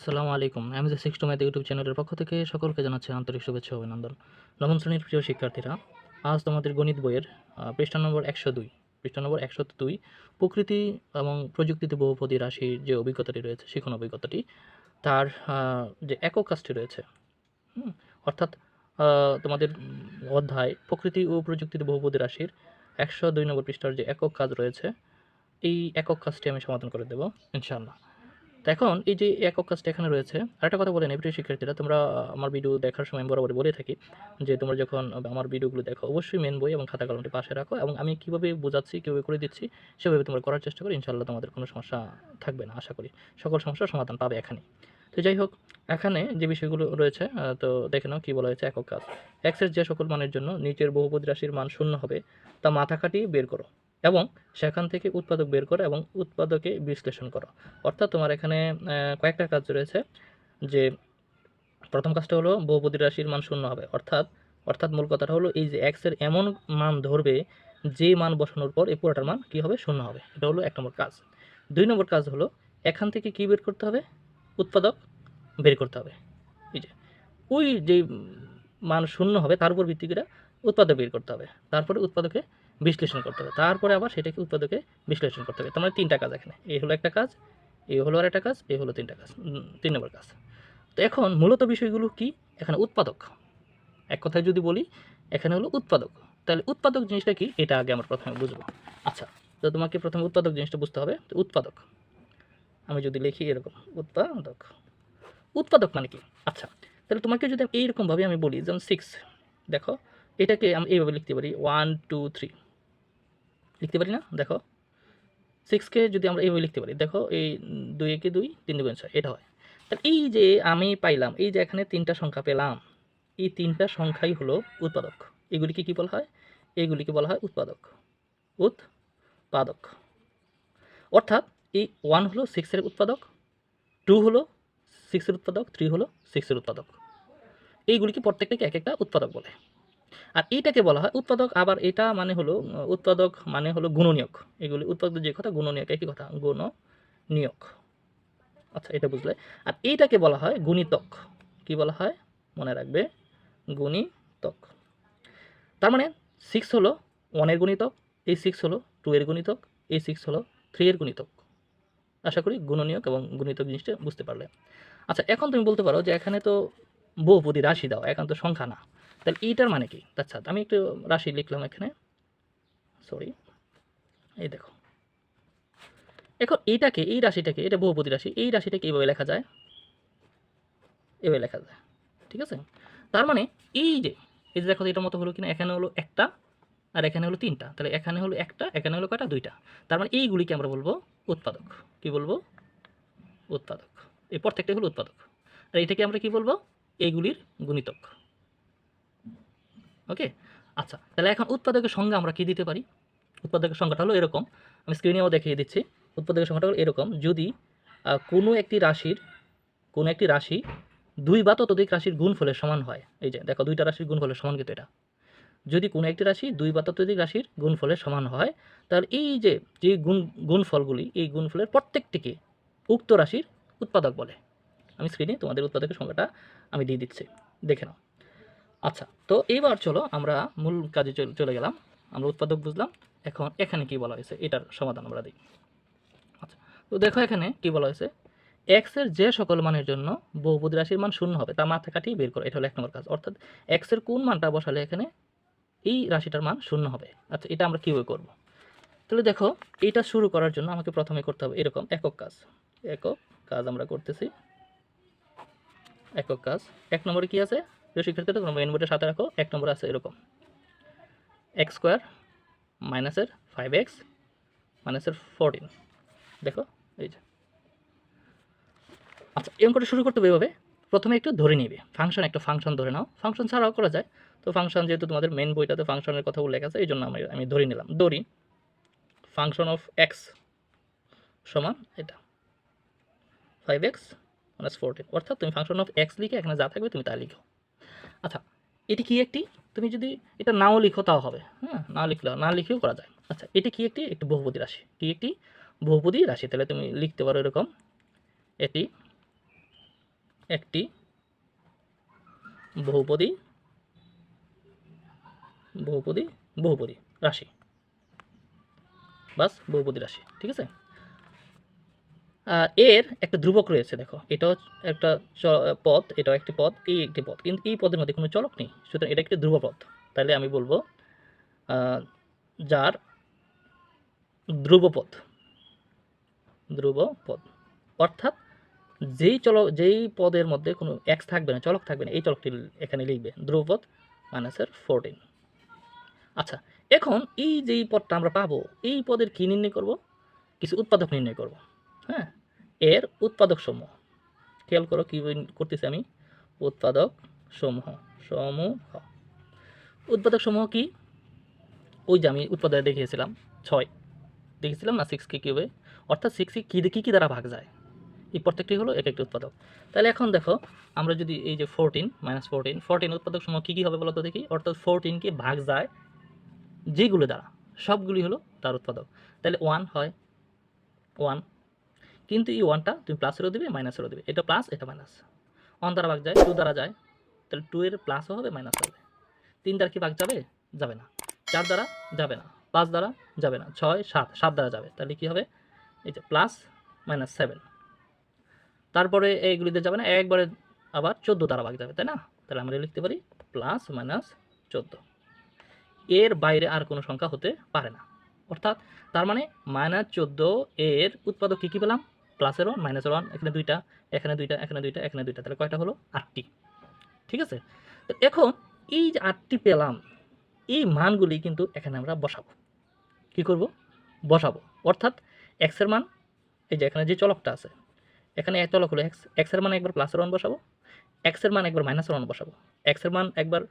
আসসালামু আলাইকুম। আমি যে সিক্স টু ইউটিউব চ্যানেলের পক্ষ থেকে সকলকে জানাচ্ছি আন্তরিক শুভেচ্ছা অভিনন্দন। নবম শ্রেণির প্রিয় শিক্ষার্থীরা, আজ তোমাদের গণিত বইয়ের পৃষ্ঠা নম্বর একশো দুই। পৃষ্ঠা নম্বর একশো দুই, প্রকৃতি এবং প্রযুক্তিতে বহুপদী রাশির যে অভিজ্ঞতাটি রয়েছে, শিখন অভিজ্ঞতাটি, তার যে একক কাজটি রয়েছে অর্থাৎ তোমাদের অধ্যায় প্রকৃতি ও প্রযুক্তিতে বহুপদী রাশির একশো দুই নম্বর পৃষ্ঠার যে একক কাজ রয়েছে, এই একক কাজটি আমি সমাধান করে দেবো, ইনশাআল্লাহ। তো এখন এই যে একক কাজটা এখানে রয়েছে, আরেকটা কথা বলে নেই, প্রিয় শিক্ষার্থীরা, তোমরা আমার ভিডিও দেখার সময় আমি বরাবরই বলে থাকি যে তোমরা যখন আমার ভিডিওগুলো দেখো, অবশ্যই মেন বই এবং খাতা কলমটি পাশে রাখো এবং আমি কীভাবে বোঝাচ্ছি, কীভাবে করে দিচ্ছি, সেভাবে তোমরা করার চেষ্টা করো ইনশাল্লাহ তোমাদের কোনো সমস্যা থাকবে না, আশা করি। সকল সমস্যার সমাধান পাবে এখানে তো যাই হোক, এখানে যে বিষয়গুলো রয়েছে তো দেখে নাও কী বলা হয়েছে, একক কাজ। এক্সের যে সকল মানের জন্য নিচের বহুপদী রাশির মান শূন্য হবে, তা মাথা কাটিয়ে বের করো। এবং সেখান থেকে উৎপাদক বের করো এবং উৎপাদকে বিশ্লেষণ করো। অর্থাৎ তোমার এখানে কয়েকটা কাজ রয়েছে। যে প্রথম কাজটা হলো বহুপদী রাশির মান শূন্য হবে। অর্থাৎ অর্থাৎ মূল কথাটা হলো এই যে এক্সের এমন মান ধরবে যে মান বসানোর পর এই পুরোটার মান কী হবে? শূন্য হবে। এটা হলো এক নম্বর কাজ। দুই নম্বর কাজ হলো এখান থেকে কি বের করতে হবে? উৎপাদক বের করতে হবে। এই যে, ওই যে মান শূন্য হবে তার উপর ভিত্তি করে উৎপাদক বের করতে হবে। তারপরে উৎপাদকে বিশ্লেষণ করতে হবে। তারপরে আবার সেটাকে উৎপাদকে বিশ্লেষণ করতে হবে। তার মানে তিনটা কাজ এখানে। এই হলো একটা কাজ এই হলো আর একটা কাজ এই হলো তিনটা কাজ তিন নম্বর কাজ। তো এখন মূলত বিষয়গুলো কি? এখানে উৎপাদক। এক কথায় যদি বলি, এখানে হলো উৎপাদক। তাহলে উৎপাদক জিনিসটা কি? এটা আগে আমরা প্রথমে বুঝব। আচ্ছা তো তোমাকে প্রথমে উৎপাদক জিনিসটা বুঝতে হবে। উৎপাদক। আমি যদি লিখি এরকম, উৎপাদক। উৎপাদক মানে কি? আচ্ছা তাহলে তোমাকে যদি এইরকমভাবে আমি বলি, যেমন সিক্স দেখো, এটাকে আমি এইভাবে লিখতে পারি ওয়ান টু থ্রি লিখতে পারি না? দেখো। সিক্সকে যদি আমরা এইভাবে লিখতে পারি, দেখো, এই দুই একে দুই, তিন দুগুণ ছয়, এটা হয়। তাহলে এই যে আমি পাইলাম, এই যে এখানে তিনটা সংখ্যা পেলাম, এই তিনটা সংখ্যাই হলো উৎপাদক। এগুলিকে কি বলা হয়? এইগুলিকে বলা হয় উৎপাদক। উৎপাদক। অর্থাৎ এই ওয়ান হলো সিক্সের উৎপাদক টু হলো সিক্সের উৎপাদক থ্রি হলো সিক্সের উৎপাদক। এইগুলিকে প্রত্যেকটাকে এক একটা উৎপাদক বলে। আর এইটাকে বলা হয় উৎপাদক, আবার এটা মানে হলো, উৎপাদক মানে হলো গুণনীয়ক। এগুলি উৎপাদক যে কথা, গুণনীয়ক একই কথা গুণ নিয়োগ আচ্ছা এটা বুঝলে? আর এইটাকে বলা হয় গুণিতক। কি বলা হয়? মনে রাখবে, গুণিতক। তার মানে সিক্স হলো ওয়ানের গুণিতক, এই সিক্স হলো টু এর গুণিতক, এই সিক্স হলো থ্রি এর গুণিতক। আশা করি গুণনীয়ক এবং গুণিতক জিনিসটা বুঝতে পারলে। আচ্ছা এখন তুমি বলতে পারো যে এখানে তো বহুপদী রাশি দাও, এখন তো সংখ্যা না। তাহলে এইটার মানে কি? আচ্ছা আমি একটু রাশি লিখলাম এখানে। সরি এই দেখো। এখন এইটাকে এই রাশিটাকে, এটা বহুপতি রাশি, এই রাশিটাকে এইভাবে লেখা যায়। এভাবে লেখা যায়। ঠিক আছে? তার মানে এই যে এই যে দেখো এটার মতো হলো কিনা, এখানে হলো একটা আর এখানে হলো তিনটা। তাহলে এখানে হলো একটা, এখানে হলো কয়টা? দুইটা। তার মানে এইগুলিকে আমরা বলব উৎপাদক। কি বলব? উৎপাদক। এই প্রত্যেকটা হলো উৎপাদক। আর এটাকে আমরা কি বলব? এইগুলির গুণিতক। ওকে আচ্ছা তাহলে এখন উৎপাদকের সংজ্ঞা আমরা কি দিতে পারি? উৎপাদকের সংখ্যাটা হলো এরকম। আমি স্ক্রিনেও দেখিয়ে দিচ্ছি। উৎপাদকের সংখ্যাটা হলো এরকম। যদি কোনো একটি রাশির, কোনো একটি রাশি দুই বা ততোধিক রাশির গুণফলের সমান হয়, এই যে, দেখো দুইটা রাশির গুণফলের সমান কিন্তু এটা। যদি কোনো একটি রাশি দুই বা ততোধিক রাশির গুণফলের সমান হয়, তাহলে এই যে যে গুণ, গুণফলগুলি, এই গুণফলের প্রত্যেকটিকে উক্ত রাশির উৎপাদক বলে। আমি স্ক্রিনে তোমাদের উৎপাদকের সংখ্যাটা আমি দিয়ে দিচ্ছি। দেখে নাও। আচ্ছা তো এইবার চলো আমরা মূল কাজে চল- গেলাম। আমরা উৎপাদক বুঝলাম। এখন এখানে কি বলা হয়েছে? এটার সমাধান আমরা দিই। আচ্ছা তো দেখো এখানে কি বলা হয়েছে? এক্সের যে সকল মানের জন্য বহুপদী রাশির মান শূন্য হবে তা মাথা কাটিয়ে বের করো। এটা হলো এক নম্বর কাজ। অর্থাৎ এক্সের কোন মানটা বসালে এখানে এই রাশিটার মান শূন্য হবে? আচ্ছা এটা আমরা কীভাবে করব? তাহলে দেখো, এটা শুরু করার জন্য আমাকে প্রথমে করতে হবে এরকম একক কাজ। একক কাজ আমরা করতেছি। একক কাজ। এক নম্বরে কি আছে? প্রিয় শিক্ষার্থীরা, তোমরা মেন বোর্ডের সাথে রাখো। এক নম্বর আছে এরকম। এক্স স্কোয়ার মাইনাসের ফাইভ এক্স মাইনাসের ফোরটিন দেখো, এই যে। আচ্ছা এই অঙ্কটা শুরু করতে হবে এভাবে। প্রথমে একটু ধরে নিবে। ফাংশন একটা ফাংশন ধরে নাও। ফাংশন ছাড়াও করা যায়। তো ফাংশন যেহেতু তোমাদের মেন বইটাতে ফাংশনের কথা উল্লেখ আছে, এই জন্য আমি আমি ধরে নিলাম। ধরি। ফাংশন অফ এক্স সমান এটা। ফাইভ এক্স মাইনাস ফোরটিন অর্থাৎ তুমি ফাংশন অফ এক্স লিখে, এখানে যা থাকবে তুমি তা লিখো। আচ্ছা এটি কি একটি? তুমি যদি এটা নাও লিখো তাও হবে। হ্যাঁ না লিখলেও, না লিখেও করা যায়। আচ্ছা এটি কি একটি? একটি বহুপদী রাশি। কি একটি? বহুপদী রাশি। তাহলে তুমি লিখতে পারো এরকম। এটি একটি বহুপদী বহুপদী বহুপদী রাশি। বাস, বহুপদী রাশি। ঠিক আছে? এর একটা ধ্রুবক রয়েছে, দেখো। এটাও একটা পদ, এটাও একটি পথ এই একটি পদ। কিন্তু এই পদের মধ্যে কোনো চলক নেই, সুতরাং এটা একটি ধ্রুব পদ। তাহলে আমি বলব যার ধ্রুবপদ ধ্রুবপদ অর্থাৎ যেই চলক যেই পদের মধ্যে কোনো এক্স থাকবে না, চলক থাকবে না, এই চলকটি এখানে লিখবে ধ্রুবপদ মাইনাসের ফোরটিন আচ্ছা এখন এই যেই পদটা আমরা পাবো, এই পদের কী নির্ণয় করব? কিছু উৎপাদক নির্ণয় করব হ্যাঁ? এর উৎপাদক সমূহ খেয়াল করো কী করতেছি আমি? উৎপাদক সমূহ। সমূহ উৎপাদক সমূহ কি? ওই যে আমি উৎপাদক দেখিয়েছিলাম, ছয়। দেখেছিলাম না সিক্স কে কিউবে? অর্থাৎ সিক্স কী কী কী দ্বারা ভাগ যায়? এই প্রত্যেকটি হলো এক একটি উৎপাদক। তাহলে এখন দেখো, আমরা যদি এই যে ফোরটিন মাইনাস ফোরটিন ফোরটিন উৎপাদক সমূহ কী কী হবে বলতো দেখি? অর্থাৎ ফোরটিনকে ভাগ যায় যেগুলো দ্বারা। সবগুলি হলো তার উৎপাদক। তাহলে ওয়ান হয় ওয়ান কিন্তু এই ওয়ানটা তুমি প্লাসেরও দেবে মাইনাসেরও দেবে। এটা প্লাস এটা মাইনাস ওয়ান দ্বারা ভাগ যায় টু দ্বারা যায়, তাহলে টু এর প্লাসও হবে মাইনাসও হবে। তিন দ্বারা কি ভাগ যাবে? যাবে না। চার দ্বারা যাবে না। পাঁচ দ্বারা যাবে না। ছয়, সাত সাত দ্বারা যাবে। তাহলে কি হবে? এই যে প্লাস মাইনাস সেভেন তারপরে এইগুলিতে যাবে না, একবারে আবার চোদ্দ দ্বারা ভাগ যাবে, তাই না? তাহলে আমরা লিখতে পারি প্লাস মাইনাস চোদ্দ। এর বাইরে আর কোনো সংখ্যা হতে পারে না। অর্থাৎ তার মানে মাইনাস চোদ্দ এর উৎপাদক কী কী পেলাম? প্লাসের ওয়ান মাইনাসের ওয়ান এখানে দুইটা এখানে দুইটা এখানে দুইটা এখানে দুইটা, তাহলে কয়টা হলো? আটটি। ঠিক আছে? তো এখন এই যে আটটি পেলাম, এই মানগুলি কিন্তু এখানে আমরা বসাবো। কি করব? বসাবো। অর্থাৎ এক্সের মান, এই যে এখানে যে চলকটা আছে, এখানে এক চলক হলো এক্স এক্সের মান একবার প্লাসের ওয়ান বসাবো এক্সের মান একবার মাইনাসের ওয়ান বসাবো এক্সের মান একবার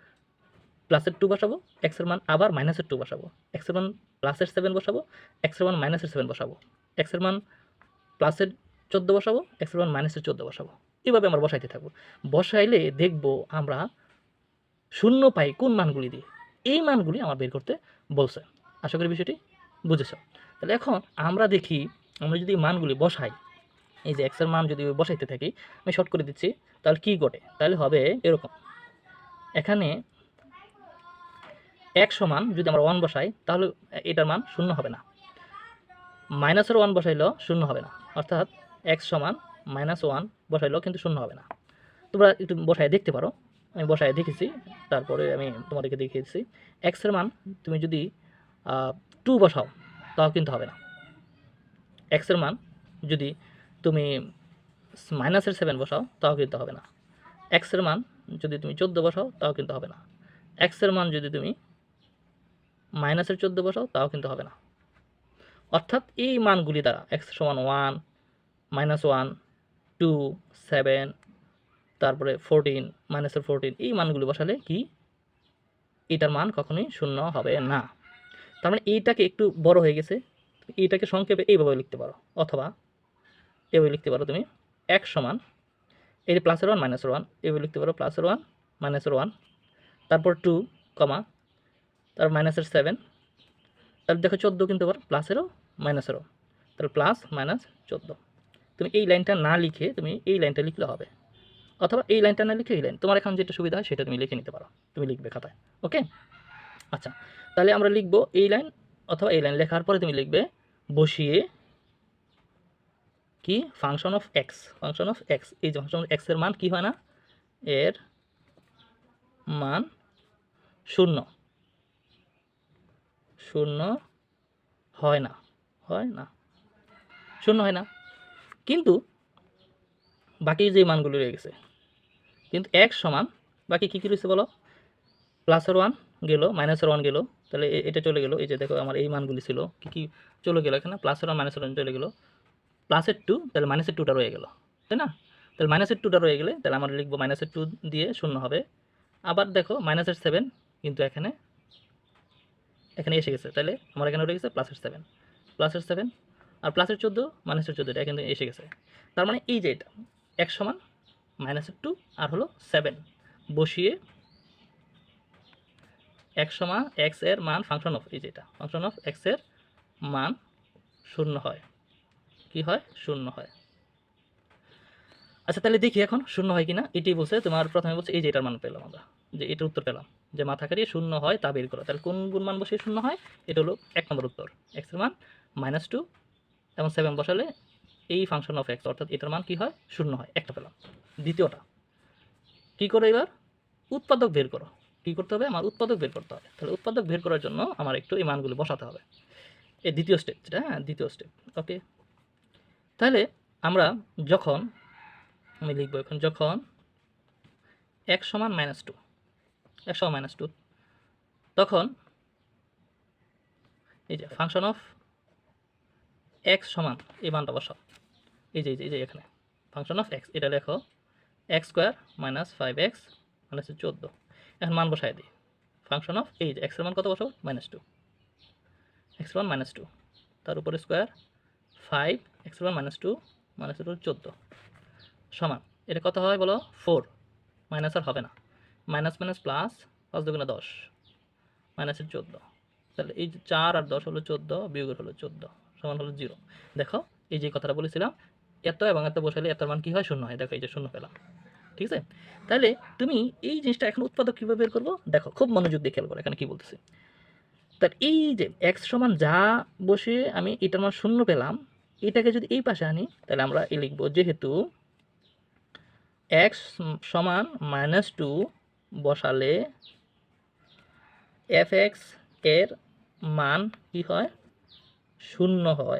প্লাসের টু বসাবো এক্সের মান আবার মাইনাসের টু বসাবো এক্সের মান প্লাসের সেভেন বসাবো এক্সের মান মাইনাসের সেভেন বসাবো এক্সের মান প্লাসের চোদ্দ বসাবো এক্সের মান মাইনাসের চোদ্দ বসাবো। এইভাবে আমরা বসাইতে থাকব। বসাইলে দেখব আমরা শূন্য পাই কোন মানগুলি দিয়ে? এই মানগুলি আমার বের করতে বলছে। আশা করি বিষয়টি বুঝেছ। তাহলে এখন আমরা দেখি, আমরা যদি মানগুলি বসাই, এই যে এক্সের মান যদি বসাইতে থাকি, আমি শর্ট করে দিচ্ছি, তাহলে কী ঘটে? তাহলে হবে এরকম। এখানে এক সমান যদি আমরা ওয়ান বসাই, তাহলে এটার মান শূন্য হবে না। মাইনাসের ওয়ান বসাইলেও শূন্য হবে না। অর্থাৎ এক্স সমান মাইনাস ওয়ান বসাইলেও কিন্তু শূন্য হবে না। তোমরা একটু বসায় দেখতে পারো। আমি বসায় দেখেছি, তারপরে আমি তোমাদেরকে দেখিয়েছি এক্সের মান তুমি যদি টু বসাও, তাও কিন্তু হবে না। এক্সের মান যদি তুমি মাইনাসের সেভেন বসাও, তাও কিন্তু হবে না। এক্সের মান যদি তুমি চোদ্দ বসাও, তাও কিন্তু হবে না। এক্সের মান যদি তুমি মাইনাসের চোদ্দ বসাও, তাও কিন্তু হবে না। অর্থাৎ এই মানগুলি দ্বারা এক্স সমান one minus one two seven তারপরে ফোরটিন মাইনাসের ফোরটিন এই মানগুলি বসালে কি? এটার মান কখনোই শূন্য হবে না। তার মানে এইটাকে একটু বড় হয়ে গেছে এইটাকে সংক্ষেপে এইভাবে লিখতে পারো, অথবা এভাবে লিখতে পারো তুমি এক সমান, এই যে প্লাসের ওয়ান মাইনাসের ওয়ান এভাবে লিখতে পারো প্লাসের ওয়ান মাইনাসের ওয়ান তারপর টু কমা তারপর মাইনাসের সেভেন তাহলে দেখো চোদ্দ কিন্তু আবার প্লাসেরও মাইনাসেরও তাহলে প্লাস মাইনাস চোদ্দ। তুমি এই লাইনটা না লিখে তুমি এই লাইনটা লিখলে হবে। অথবা এই লাইনটা না লিখে এই লাইন তোমার এখন যেটা সুবিধা হয় সেটা তুমি লিখে নিতে পারো। তুমি লিখবে খাতায় ওকে আচ্ছা তাহলে আমরা লিখব এই লাইন অথবা এই লাইন লেখার পরে তুমি লিখবে বসিয়ে কি? Function of x function of x এই ফাংশন অফ এক্সের মান কি হয় না? এর মান শূন্য। শূন্য হয় না হয় না, শূন্য হয় না। কিন্তু বাকি যে মানগুলো রয়ে গেছে, কিন্তু এক সমান, বাকি কী কী রয়েছে বলো? প্লাসের ওয়ান গেলো মাইনাসের ওয়ান গেলো, তাহলে এটা চলে গেলো, এই যে দেখো আমার এই মানগুলি ছিল, কী কী চলে গেলো এখানে? প্লাসের ওয়ান মাইনাসের ওয়ান চলে গেলো। প্লাসের টু তাহলে মাইনাসের টুটা রয়ে গেলো, তাই না? তাহলে মাইনাসের টুটা রয়ে গেলে, তাহলে আমরা লিখব মাইনাসের টু দিয়ে শূন্য হবে। আবার দেখো মাইনাসের সেভেন কিন্তু এখানে এখানে এসে গেছে। তাহলে আমার এখানে রয়ে গেছে প্লাসের সেভেন প্লাসের সেভেন আর প্লাসের চোদ্দ মাইনাসের চোদ্দ, এটা কিন্তু এসে গেছে। তার মানে এই যে এটা, এক সমান মাইনাসের টু আর হলো সেভেন বসিয়ে এক সমান এক্সের মান ফাংশন অফ এই যেটা ফাংশন অফ এক্সের মান শূন্য হয়। কি হয়? শূন্য হয়। আচ্ছা তাহলে দেখি এখন, শূন্য হয় কিনা? এটি বলছে, তোমার প্রথমে বলছে, এই যে এটার মান পেলাম আমরা। যে এটার উত্তর পেলাম, যে মাথা কাটিয়ে শূন্য হয় তা বের করো। তাহলে কোন গুণ মান বসে শূন্য হয়? এটা হলো এক নম্বর উত্তর। এক্সের মান মাইনাস টু এবং সেভেন বসালে এই ফাংশন অফ এক্স অর্থাৎ এটার মান কি হয়? শূন্য হয়। একটা পেলাম। দ্বিতীয়টা, কি করো এবার? উৎপাদক বের করো। কী করতে হবে? আমার উৎপাদক বের করতে হবে। তাহলে উৎপাদক বের করার জন্য আমার একটু এই মানগুলো বসাতে হবে। এই দ্বিতীয় স্টেপ যেটা হ্যাঁ দ্বিতীয় স্টেপ ওকে তাহলে আমরা যখন আমি লিখব এখন যখন এক সমান মাইনাস টু এক সমান মাইনাস টু তখন এই যে ফাংশন অফ এক্স সমান এই মানটা বসাও। এই যে এই যে এখানে ফাংশন অফ এক্স এটা লেখো x square minus five x minus চোদ্দ। এখন মান বসাই দিই। ফাংশন অফ এই যে এক্সের মান কত বসাও minus two x one minus two তার উপরে square five x one minus two minus two চোদ্দ। সমান। এটা কত হয় বলো? ফোর। মাইনাস আর হবে না। মাইনাস মাইনাস প্লাস পাঁচ দুগুণে দশ। মাইনাসের চোদ্দ। তাহলে এই চার আর দশ হলো চোদ্দ বিয়োগের হলো চোদ্দ, সমান হলো জিরো। দেখো, এই যে কথাটা বলেছিলাম, এত এবং এত বসালে এত মান কী হয়? শূন্য হয়। দেখো, এই যে শূন্য পেলাম। ঠিক আছে? তাহলে তুমি এই জিনিসটা এখন উৎপাদক কীভাবে বের করব? দেখো, খুব মনোযোগ দিয়ে খেয়াল করো, এখানে কী বলতেছি। তার এই যে এক্স সমান যা বসে আমি এটার মান শূন্য পেলাম, এটাকে যদি এই পাশে আনি, তাহলে আমরা এই লিখব যেহেতু এক্স সমান মাইনাস টু বসালে এফ এক্সের মান কি হয়? শূন্য হয়।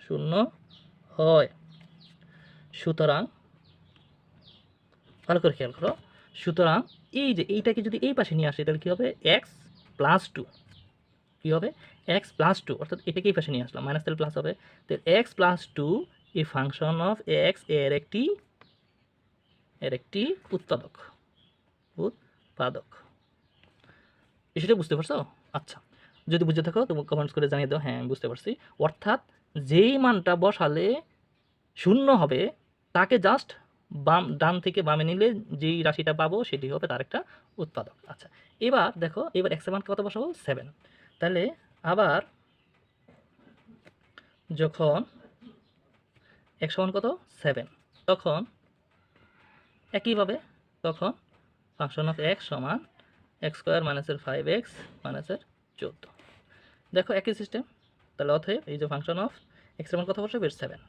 শূন্য হয়। সুতরাং, ভালো করে খেয়াল করো। সুতরাং এই যে এইটাকে যদি এই পাশে নিয়ে আসে, তাহলে কী হবে? X plus two. কী হবে? X plus two. অর্থাৎ এটাকে এই পাশে নিয়ে আসলাম। মাইনাস তাহলে প্লাস হবে। তো এক্স প্লাস টু এই ফাংশন অফ এক্সের একটি এর একটি উৎপাদক। উৎপাদক। বিষয়টা বুঝতে পারছ? আচ্ছা যদি বুঝে থাকো, তুমি কমেন্টস করে জানিয়ে দাও। হ্যাঁ বুঝতে পারছি। অর্থাৎ যেই মানটা বসালে শূন্য হবে, তাকে জাস্ট বাম, ডান থেকে বামে নিলে যেই রাশিটা পাবো, সেটি হবে তার একটা উৎপাদক। আচ্ছা এবার দেখো, এবার এক্স মান কত বসাবো? সেভেন তাহলে আবার যখন এক্স সমান কত? সেভেন তখন একইভাবে তখন ফাংশন অফ এক্স সমান এক্স স্কোয়ার মাইনাসের ফাইভ এক্স মাইনাসের চোদ্দ। দেখো একই সিস্টেম। তাহলে অতএব এই যে ফাংশন অফ এক্সের মান কত বসে? বেশ সেভেন।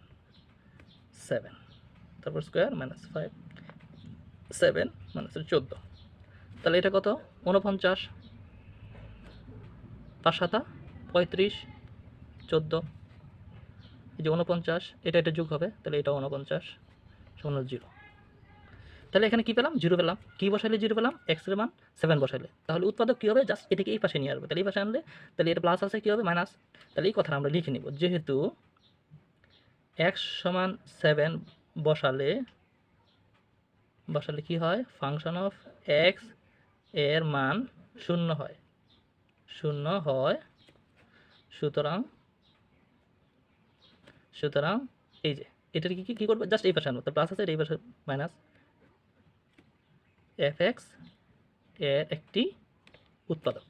সেভেন। তারপর স্কোয়ার মাইনাস ফাইভ। সেভেন মাইনাসের চোদ্দ। তাহলে এটা কত? উনপঞ্চাশ পাঁচ সাতা পঁয়ত্রিশ। চোদ্দ। এই যে উনপঞ্চাশ এটা এটা যোগ হবে। তাহলে এটা উনপঞ্চাশ শূন্য জিরো। তাহলে এখানে কী পেলাম? জিরো পেলাম। কী বসাইলে জিরো পেলাম? এক্সের মান সেভেন বসাইলে। তাহলে উৎপাদক কী হবে? জাস্ট এটাকে এই পাশে নিয়ে আসবে। তাহলে এই পাশে আনলে, তাহলে এটা প্লাস আছে কী হবে? মাইনাস তাহলে এই কথাটা আমরা লিখে নিব। যেহেতু এক্স সমান সেভেন বসালে বসালে কি হয়? ফাংশন অফ এক্সের মান শূন্য হয়। শূন্য হয়, সুতরাং সুতরাং এই যে, এটার কি, কী করবে? জাস্ট এই পাশে আনব। তো প্লাস আছে এই পাশে মাইনাস এফ এক্সের একটি উৎপাদক।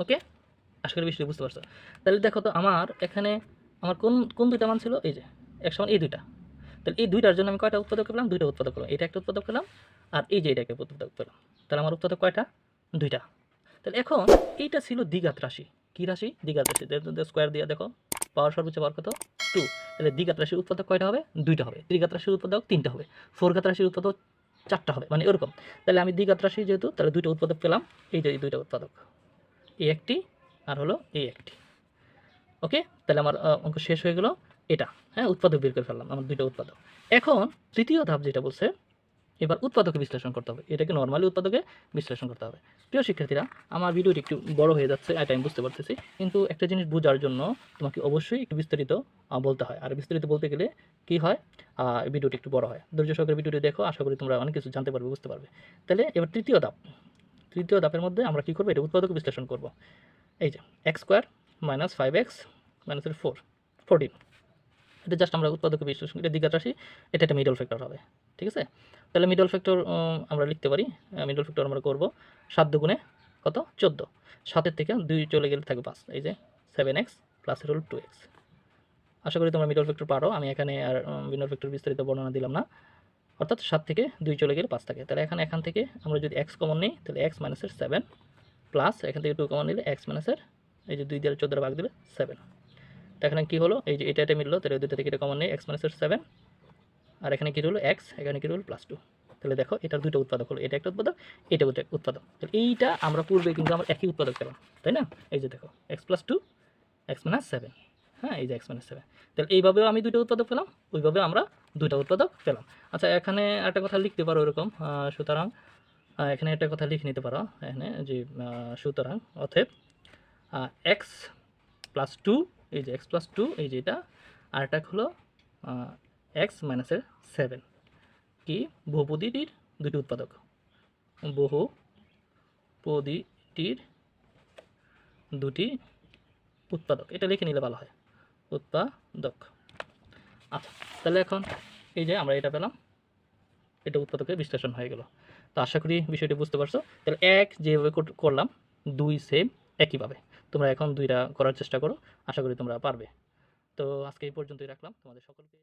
ওকে? আশা করি বিষয়টি বুঝতে পারছ। তাহলে দেখো তো আমার এখানে আমার কোন কোন দুইটা মান ছিল? এই যে এক সমান এই দুইটা। তাহলে এই দুইটার জন্য আমি কয়টা উৎপাদক পেলাম? দুইটা উৎপাদক পেলাম। এটা একটা উৎপাদক পেলাম আর এই যে এটা একটা উৎপাদক পেলাম। তাহলে আমার উৎপাদক কয়টা? দুইটা। তাহলে এখন এইটা ছিল দ্বিঘাত রাশি। কী রাশি? দ্বিঘাত রাশি। স্কোয়ার দিয়ে দেখো। পাওয়ার সর্বোচ্চ পাওয়ার কত? টু তাহলে দ্বিঘাত রাশির উৎপাদক কয়টা হবে? দুইটা হবে। ত্রিঘাত রাশির উৎপাদক তিনটা হবে। ফোর ঘাত রাশির উৎপাদক চারটা হবে মানে এরকম। তাহলে আমি দ্বিঘাত রাশি যেহেতু, তাহলে দুইটা উৎপাদক পেলাম, এই যে দুইটা উৎপাদক। এই একটি, আর হলো এই একটি। ওকে? তাহলে আমার অঙ্ক শেষ হয়ে গেল। এটা হ্যাঁ উৎপাদক বের করে ফেললাম, আমার দুইটা উৎপাদক। এখন তৃতীয় ধাপ যেটা বলছে এবার উৎপাদকে বিশ্লেষণ করতে হবে। এটাকে নর্মালি উৎপাদকে বিশ্লেষণ করতে হবে। প্রিয় শিক্ষার্থীরা, আমার ভিডিওটি একটু বড় হয়ে যাচ্ছে এটা আমি বুঝতে পারতেছি। কিন্তু একটা জিনিস বোঝার জন্য তোমাকে অবশ্যই একটু বিস্তারিত বলতে হয়। আর বিস্তারিত বলতে গেলে কি হয়? ভিডিওটি একটু বড় হয়। ধৈর্য সহকারে ভিডিওটি দেখো, আশা করি তোমরা অনেক কিছু জানতে পারবে, বুঝতে পারবে। তাহলে এবার তৃতীয় ধাপ। তৃতীয় ধাপের মধ্যে আমরা কী করব? এটা উৎপাদক বিশ্লেষণ করব। এই যে x square minus five x মাইনাসের ফোর ফোরটিন এটা জাস্ট আমরা উৎপাদক বিশ্লেষণ এটা দ্বিঘাত রাশি, এটা একটা মিডল ফ্যাক্টর হবে, ঠিক আছে? তাহলে মিডল ফ্যাক্টর আমরা লিখতে পারি মিডল ফ্যাক্টর আমরা করব সাত দুগুণে কত? চোদ্দ। সাতের থেকে দুই চলে গেলে থাকবে পাঁচ, এই যে সেভেন এক্স প্লাসের হল টু এক্স আশা করি তোমরা মিডল ফ্যাক্টর পারো, আমি এখানে আর মিডল ফ্যাক্টর বিস্তারিত বর্ণনা দিলাম না। অর্থাৎ সাত থেকে দুই চলে গেলে পাঁচ থাকে। তাহলে এখানে, এখান থেকে আমরা যদি এক্স কমন নিই, তাহলে এক্স মাইনাসের সেভেন প্লাস এখান থেকে টু কমন নিলে এক্স মাইনাসের এই যে দুই দিয়ে চোদ্দোটা ভাগ দিলে সেভেন এখানে কী হলো? এই যে এটা এটা মিললো, তাহলে দুটো থেকে এটা কমন নেই এক্স মাইনাসের সেভেন আর এখানে কী হলো এক্স এখানে কী হলো প্লাস টু তাহলে দেখো, এটার দুটো উৎপাদক হলো, এটা একটা উৎপাদক, এটা উৎপাদক। তাহলে এইটা আমরা পূর্বে কিন্তু আমরা একই উৎপাদক পেলাম, তাই না? এই যে দেখো x plus two x minus seven হ্যাঁ এই যে এক্স মাইনাস সেভেন তাহলে এইভাবেও আমি দুটো উৎপাদক পেলাম ওইভাবে আমরা দুটো উৎপাদক পেলাম। আচ্ছা এখানে একটা কথা লিখতে পারো এরকম সুতরাং এখানে একটা কথা লিখে নিতে পারো, এখানে যে সুতরাং, অতএব এক্স প্লাস টু এই যে এক্স প্লাস টু এই যে এটা, আর একটা হলো এক্স মাইনাসের সেভেন কি? বহুপদীটির দুটি উৎপাদক। বহু বহুপদীটির দুটি উৎপাদক। এটা লিখে নিলে ভালো হয়। উৎপাদক। আচ্ছা তাহলে এখন এই যে আমরা এটা পেলাম। এটা উৎপাদকের বিশ্লেষণ হয়ে গেল। তো আশা করি বিষয়টি বুঝতে পারছ। তাহলে এক যেভাবে করলাম, দুই সেম একইভাবে। তোমরা এখন দুইটা করার চেষ্টা করো। আশা করি তোমরা পারবে। তো আজকে এই পর্যন্তই রাখলাম। তোমাদের সকলকে